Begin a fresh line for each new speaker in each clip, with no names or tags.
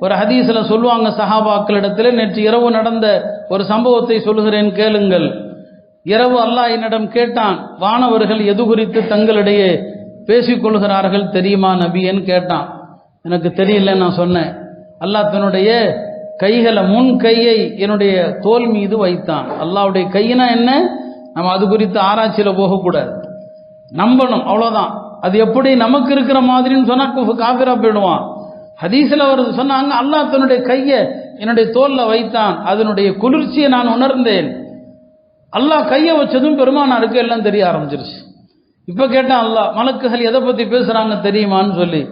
ஒரு ஹதீஸில் சொல்லுவாங்க சஹாபாக்களிடத்தில் நேற்று இரவு நடந்த ஒரு சம்பவத்தை சொல்லுகிறேன் கேளுங்கள். இரவு அல்லாஹ் என்னிடம் கேட்டான் வானவர்கள் எது குறித்து தங்களிடையே பேசிக்கொள்கிறார்கள் தெரியுமா நபியன்னு கேட்டான். எனக்கு தெரியல நான் சொன்னேன். அல்லாஹ் தன்னுடைய கைகளை முன் கையை என்னுடைய தோல் மீது வைத்தான். அல்லாவுடைய கையினா என்ன? நம்ம அது குறித்து ஆராய்ச்சியில் போகக்கூடாது. நம்பணும் அவ்வளோதான் அது எப்படி நமக்கு இருக்கிற மாதிரின்னு சொன்னால் குஃப் போயிடுவான். ஹதீஸில் அவர் சொன்னாங்க அல்லாஹ் தன்னுடைய கையை என்னுடைய தோலில் வைத்தான் அதனுடைய குளிர்ச்சியை நான் உணர்ந்தேன். அல்லாஹ் கையை வச்சதும் பெருமானாருக்கு எல்லாம் தெரிய ஆரம்பிச்சிருச்சு. இப்போ கேட்டான் அல்லாஹ் மலக்குகள் எதை பற்றி பேசுகிறாங்க தெரியுமான்னு சொல்லி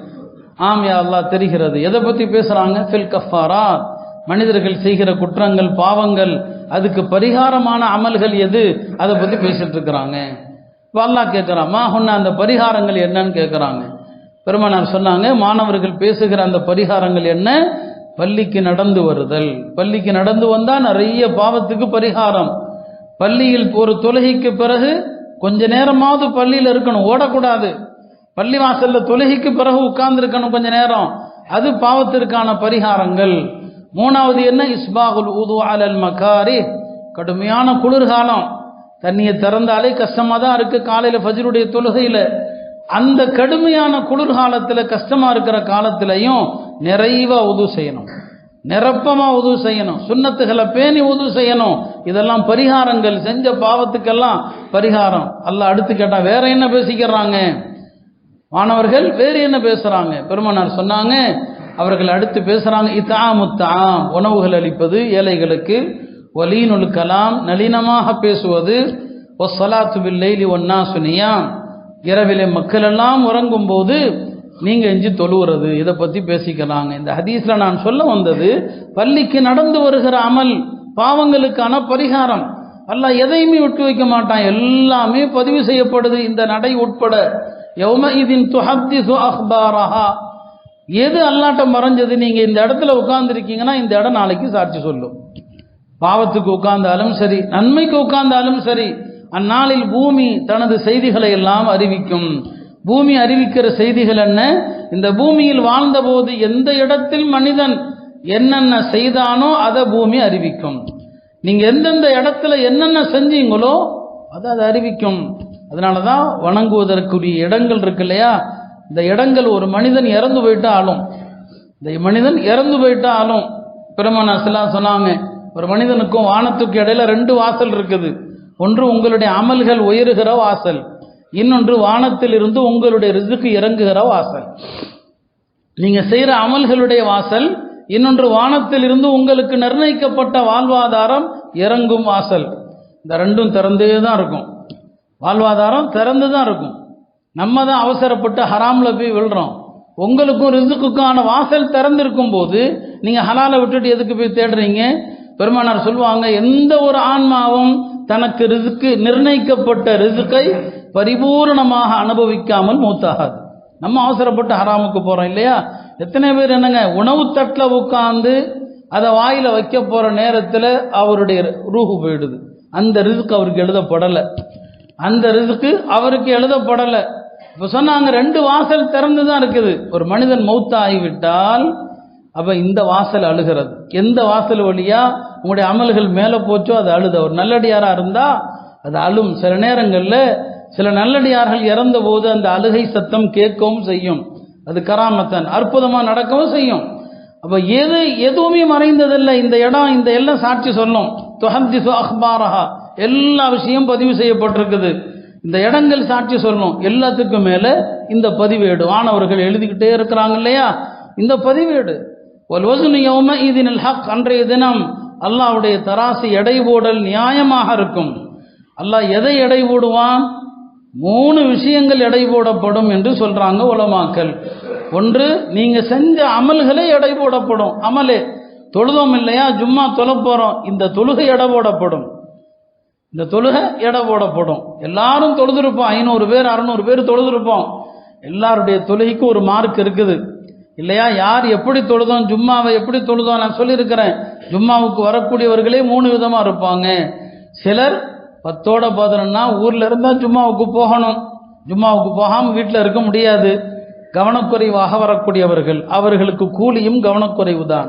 ஆமியா அல்லாஹ் தெரிகிறது. எதை பற்றி பேசுகிறாங்க ஃபில் கஃபாரா மனிதர்கள் செய்கிற குற்றங்கள் பாவங்கள் அதுக்கு பரிகாரமான அமல்கள் எது? அதை பற்றி பேசிட்டு இருக்கிறாங்க. இப்போ அல்லாஹ் கேட்குறான் மா அந்த பரிகாரங்கள் என்னன்னு கேட்குறாங்க பெருமானார் சொன்னாங்க மாணவர்கள் பேசுகிற அந்த பரிகாரங்கள் என்ன? பள்ளிக்கு நடந்து வருதல். பள்ளிக்கு நடந்து வந்தால் நிறைய பாவத்துக்கு பரிகாரம். பள்ளியில் ஒரு தொழுகைக்கு பிறகு கொஞ்ச நேரமாவது பள்ளியில் இருக்கணும் ஓடக்கூடாது. பள்ளி வாசல்ல தொழுகைக்கு பிறகு உட்கார்ந்துருக்கணும் கொஞ்ச நேரம். அது பாவத்திற்கான பரிகாரங்கள். மூணாவது என்ன? இஸ்பாகுல் ஊது அலல் மகாரி. கடுமையான குளிர்காலம். தண்ணியை திறந்தாலே கஷ்டமாக தான் இருக்குது காலையில் ஃபஜ்ருடைய தொழுகையில். அந்த கடுமையான குளிர்காலத்தில் கஷ்டமாக இருக்கிற காலத்திலையும் நிறைவாக உதவு செய்யணும். நிரப்பமாக உதவு செய்யணும். சுண்ணத்துகளை பேணி உதவு செய்யணும். இதெல்லாம் பரிகாரங்கள் செஞ்ச பாவத்துக்கெல்லாம் பரிகாரம். அல்ல அடுத்து கேட்டால் வேற என்ன பேசிக்கிறாங்க? மாணவர்கள் வேறு என்ன பேசுகிறாங்க பெருமனார் சொன்னாங்க அவர்கள் அடுத்து பேசுகிறாங்க இத்தாமுத்தாம் உணவுகள் அளிப்பது ஏழைகளுக்கு வலீனுல் கலாம் நளினமாக பேசுவது ஒசலாத்து பில்லைலி ஒன்னா சுனியான் இரவிலே மக்கள் எல்லாம் உறங்கும் போது நீங்க எஞ்சி தொழுவுறது. இதை பத்தி பேசிக்கலாங்க. இந்த ஹதீஸ்ல நான் சொல்ல வந்தது பள்ளிக்கு நடந்து வருகிற அமல் பாவங்களுக்கான பரிகாரம். அல்ல எதையுமே விட்டு வைக்க மாட்டான். எல்லாமே பதிவு செய்யப்படுது. இந்த நடை உட்பட. யௌம இதின் துஹத்திசு அஹ்பாரஹா. எது அல்லாட்ட மறைஞ்சது? நீங்க இந்த இடத்துல உட்கார்ந்துருக்கீங்கன்னா இந்த இடம் நாளைக்கு சாட்சி சொல்லும். பாவத்துக்கு உட்கார்ந்தாலும் சரி நன்மைக்கு உட்கார்ந்தாலும் சரி அந்நாளில் பூமி தனது செய்திகளை எல்லாம் அறிவிக்கும். பூமி அறிவிக்கிற செய்திகள் என்ன? இந்த பூமியில் வாழ்ந்தபோது எந்த இடத்தில் மனிதன் என்னென்ன செய்தானோ அதை பூமி அறிவிக்கும். நீங்க எந்தெந்த இடத்துல என்னென்ன செஞ்சீங்களோ அதை அதை அறிவிக்கும். அதனால தான் வணங்குவதற்குரிய இடங்கள் இருக்கு இல்லையா? இந்த இடங்கள் ஒரு மனிதன் இறந்து போயிட்டாலும் இந்த மனிதன் இறந்து போயிட்டாலும் பெருமனாசெல்லாம் சொன்னாங்க ஒரு மனிதனுக்கும் வானத்துக்கு இடையில ரெண்டு வாசல் இருக்குது. ஒன்று உங்களுடைய அமல்கள் உயருகிற வாசல். இன்னொன்று வானத்தில் இருந்து உங்களுடைய ரிசுக்கு இறங்குகிற வாசல். நீங்க செய்கிற அமல்களுடைய வாசல் இன்னொன்று வானத்தில் இருந்து உங்களுக்கு நிர்ணயிக்கப்பட்ட வாழ்வாதாரம் இறங்கும் வாசல். இந்த ரெண்டும் திறந்தே தான் இருக்கும். வாழ்வாதாரம் திறந்து தான் இருக்கும். நம்ம தான் அவசரப்பட்டு ஹராமில் போய் விழுறோம். உங்களுக்கும் ரிசுக்குக்கான வாசல் திறந்திருக்கும் போது நீங்கள் ஹலாலை விட்டுட்டு எதுக்கு போய் தேடுறீங்க? பெருமானார் சொல்லுவாங்க எந்த ஒரு ஆன்மாவும் தனக்கு ரிசுக்கு நிர்ணயிக்கப்பட்ட ரிசுக்கை பரிபூரணமாக அனுபவிக்காமல் மூத்தாகாது. நம்ம அவசரப்பட்டு ஹராமுக்கு போகிறோம் இல்லையா? எத்தனை பேர் என்னங்க உணவு தட்டில் உட்காந்து அதை வாயில் வைக்க போகிற நேரத்தில் அவருடைய ரூஹு போயிடுது. அந்த ரிசுக்கு அவருக்கு எழுதப்படலை. அந்த ரிசுக்கு அவருக்கு எழுதப்படலை. இப்போ சொன்னாங்க ரெண்டு வாசல் திறந்து தான் இருக்குது. ஒரு மனிதன் மௌத்தாகிவிட்டால் அப்போ இந்த வாசல் அழுகிறது. எந்த வாசல் வழியா உங்களுடைய அமல்கள் மேலே போச்சோ அது அழுத. ஒரு நல்லடியாராக இருந்தால் அது அழும். சில நேரங்களில் சில நல்லடியார்கள் இறந்த போது அந்த அழுகை சத்தம் கேட்கவும் செய்யும். அது கராமத்தன். அற்புதமாக நடக்கவும் செய்யும். அப்போ எது எதுவுமே மறைந்ததில்லை. இந்த இடம் இந்த எல்லாம் சாட்சி சொல்லும். தொஹந்திசு அஹ்பாரஹா. எல்லா விஷயம் பதிவு செய்யப்பட்டிருக்குது. இந்த இடங்கள் சாட்சி சொல்லும். எல்லாத்துக்கும் மேலே இந்த பதிவேடு. வானவர்கள் எழுதிக்கிட்டே இருக்கிறாங்க இல்லையா? இந்த பதிவேடு. ஒல்வசுனு யௌம இதினில் ஹக் அன்றைய தினம் அல்லாவுடைய தராசு எடை போடல் நியாயமாக இருக்கும். அல்லாஹ் எதை எடை போடுவான்? மூணு விஷயங்கள் எடை போடப்படும் என்று சொல்றாங்க உலமாக்கல் ஒன்று நீங்க செஞ்ச அமல்களே எடை போடப்படும். அமலே. தொழுதோம் இல்லையா? ஜும்மா தொலை போகிறோம் இந்த தொழுகை எடை போடப்படும். இந்த தொழுகை எடை போடப்படும். எல்லாரும் தொழுதுருப்போம். ஐநூறு பேர் அறநூறு பேர் தொழுதுருப்போம். எல்லாருடைய தொழுகைக்கும் ஒரு மார்க் இருக்குது. இல்லையா? யார் எப்படி தொழுதோம்? ஜும்மாவை எப்படி தொழுதோம்? நான் சொல்லியிருக்கிறேன். ஜும்மாவுக்கு வரக்கூடியவர்களே மூணு விதமா இருப்பாங்க. சிலர் பத்தோட பதினொன்னா ஊர்ல இருந்தா ஜும்மாவுக்கு போகணும். ஜும்மாவுக்கு போகாம வீட்டில் இருக்க முடியாது. கவனக்குறைவாக வரக்கூடியவர்கள். அவர்களுக்கு கூலியும் கவனக்குறைவு தான்.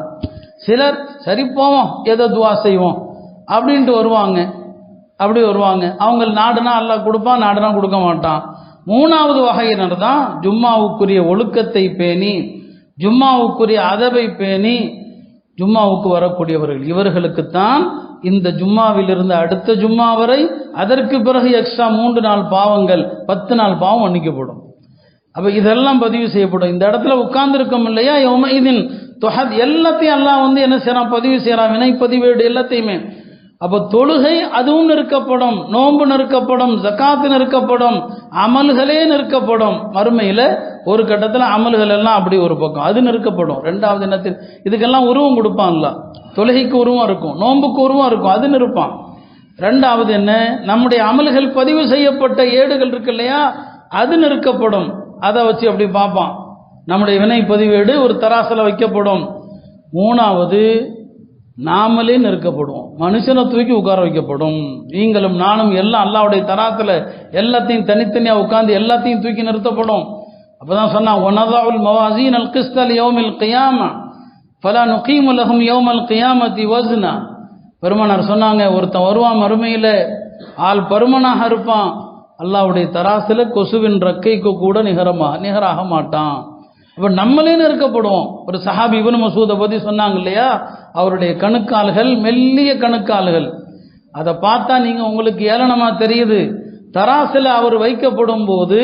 சிலர் சரி போவோம். எதை துவா செய்வோம். அப்படின்ட்டு வருவாங்க. அப்படி வருவாங்க. அவங்க நாடுனா அல்லா கொடுப்பான் நாடுனா கொடுக்க மாட்டான். மூணாவது வகையினர் தான் ஜும்மாவுக்குரிய ஒழுக்கத்தை பேணி ஜும்மாவுக்குரிய அதவை பேணி ஜும்மாவுக்கு வரக்கூடியவர்கள். இவர்களுக்குத்தான் இந்த ஜும்மாவிலிருந்து அடுத்த ஜும்மா வரை அதற்கு பிறகு எக்ஸ்ட்ரா மூன்று நாள் பாவங்கள் பத்து நாள் பாவம் மன்னிக்கப்படும். அப்ப இதெல்லாம் பதிவு செய்யப்படும். இந்த இடத்துல உட்கார்ந்துருக்கோம் இல்லையா? யௌமஇதின் துஹத் எல்லாத்தையும் எல்லாம் வந்து என்ன செய்யறான் பதிவு செய்யறான் வினை பதிவேடு எல்லாத்தையுமே. அப்போ தொழுகை அதுவும் நிற்கப்படும் நோன்பு நிற்கப்படும் ஜக்காத்து நிற்கப்படும் அமல்களே நிற்கப்படும். மறுமையில் ஒரு கட்டத்தில் அமல்கள் எல்லாம் அப்படி ஒரு பக்கம் அது நிற்கப்படும். ரெண்டாவது என்னத்தில் இதுக்கெல்லாம் உருவம் கொடுப்பான்ல. தொழுகைக்கு உருவம் இருக்கும் நோன்புக்கு உருவம் இருக்கும் அது நிற்பான். ரெண்டாவது என்ன? நம்முடைய அமல்கள் பதிவு செய்யப்பட்ட ஏடுகள் இருக்கு இல்லையா? அது நிற்கப்படும். அதை வச்சு அப்படி பார்ப்பான். நம்முடைய வினை பதிவேடு ஒரு தராசில் வைக்கப்படும். மூணாவது நாமளே நெருக்கப்படுவோம் மனுஷனை தூக்கி உட்கார வைக்கப்படும். நீங்களும் நானும் எல்லாம் அல்லாவுடைய தராத்துல எல்லாத்தையும் தனித்தனியாக உட்கார்ந்து எல்லாத்தையும் தூக்கி நிறுத்தப்படும். அப்பதான் சொன்னா ஒனதாவுல் மவாசீன் அல் கிஸ்தல் யோமில் கியாமா பலா நுகீம் உலகம் யோமல் கியாமத்தி வசுனா பெருமனார் சொன்னாங்க ஒருத்தன் வருவான் மறுமையில ஆள் பருமனாக இருப்பான். அல்லாவுடைய தராசுல கொசுவின் ரக்கைக்கு கூட நிகரமா நிகராக மாட்டான். அப்ப நம்மளே நெருக்கப்படுவோம் ஒரு சஹாபி இவனு மசூதை பத்தி சொன்னாங்க இல்லையா? அவருடைய கணுக்கால்கள் மெல்லிய கணுக்கால்கள். அதை பார்த்தா நீங்கள் உங்களுக்கு ஏளனமாக தெரியுது. தராசில் அவர் வைக்கப்படும் போது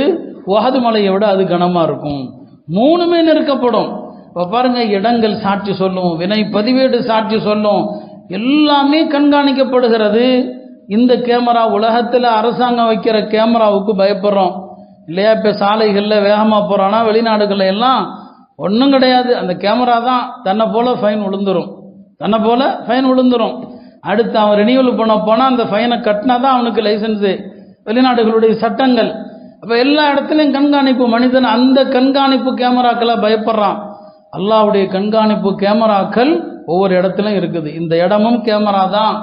உகது மலையை விட அது கனமாக இருக்கும். மூணுமே நெருக்கப்படும். இப்போ பாருங்க இடங்கள் சாட்சி சொல்லும் வினை பதிவேடு சாட்சி சொல்லும் எல்லாமே கண்காணிக்கப்படுகிறது. இந்த கேமரா உலகத்தில் அரசாங்கம் வைக்கிற கேமராவுக்கு பயப்படுறோம். இல்லையா இப்போ சாலைகளில் வேகமாக போகிறோன்னா வெளிநாடுகளில் எல்லாம் ஒன்றும் கிடையாது. அந்த கேமரா தான் தன்னை போல ஃபைன் விழுந்துரும் தன்னை போல ஃபைன் விழுந்துரும். அடுத்து அவன் ரினியூவல் பண்ண போனால் அந்த ஃபைனை கட்டினா தான் அவனுக்கு லைசன்ஸு வெளிநாடுகளுடைய சட்டங்கள். அப்போ எல்லா இடத்துலையும் கண்காணிப்பு. மனிதன் அந்த கண்காணிப்பு கேமராக்களை பயப்படுறான். அல்லாவுடைய கண்காணிப்பு கேமராக்கள் ஒவ்வொரு இடத்துலையும் இருக்குது. இந்த இடமும் கேமரா தான்.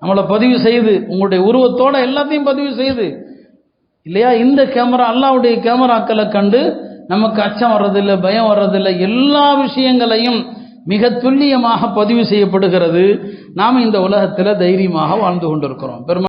நம்மளை பதிவு செய்து உங்களுடைய உருவத்தோட எல்லாத்தையும் பதிவு செய்து இல்லையா? இந்த கேமரா அல்லாவுடைய கேமராக்களை கண்டு நமக்கு அச்சம் வர்றதில்லை பயம் வர்றதில்லை. எல்லா விஷயங்களையும் மிக துல்லியமாக பதிவு செய்யப்படுகிறது. நாம் இந்த உலகத்தில் தைரியமாக வாழ்ந்து கொண்டிருக்கிறோம். பெருமா